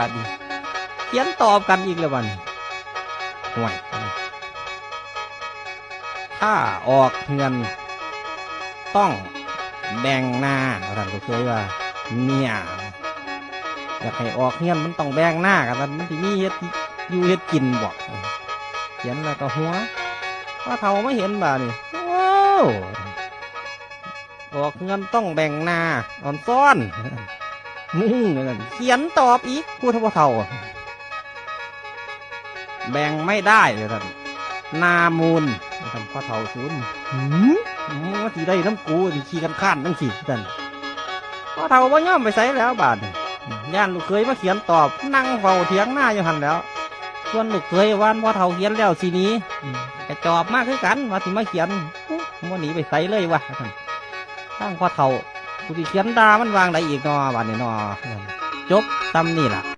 บัดนี้เขียนตอบกันอีกแล้ววันห่วยถ้าออกเงิน ต้องแบ่งหน้าว่าท่านก็เคยว่า เนี่ยอยากให้ออกเงินมันต้องแบ่งหน้ากันมันที่มีเฮ็ดอยู่เฮ็ดกินบอกเขียนแล้วก็หัวว่าเท่าไม่เห็นบ่านี่ว้าวออกเงินต้องแบ่งหน้าอ่อนซ่อน มึงนั่นเขียนตอบอีกพูดเท่าเท่า แบ่งไม่ได้เลยท่านนามูลท่านพ่อเท่าศูนย์หืมว่าสีได้น้ำกูสิขี้กันข้านทั้งสี่ท่านพ่อเท่าว่าย่อมไปใส่แล้วบาดนี้ย่านลูกเคยมาเขียนตอบนั่งเฝ้าเถียงหน้าอยู่หันแล้ว ส่วนลูกเคยว่านพ่อเท่าเขียนแล้วสีนี้กระจอบมากคือกันว่าสิมาเขียนว่าหนีไปใส่เลยวะท่านตั้งพ่อเท่า กูสิเขียนดามันวางได้อีกนอบาดนี้นอจบซ้ำนี่ล่ะ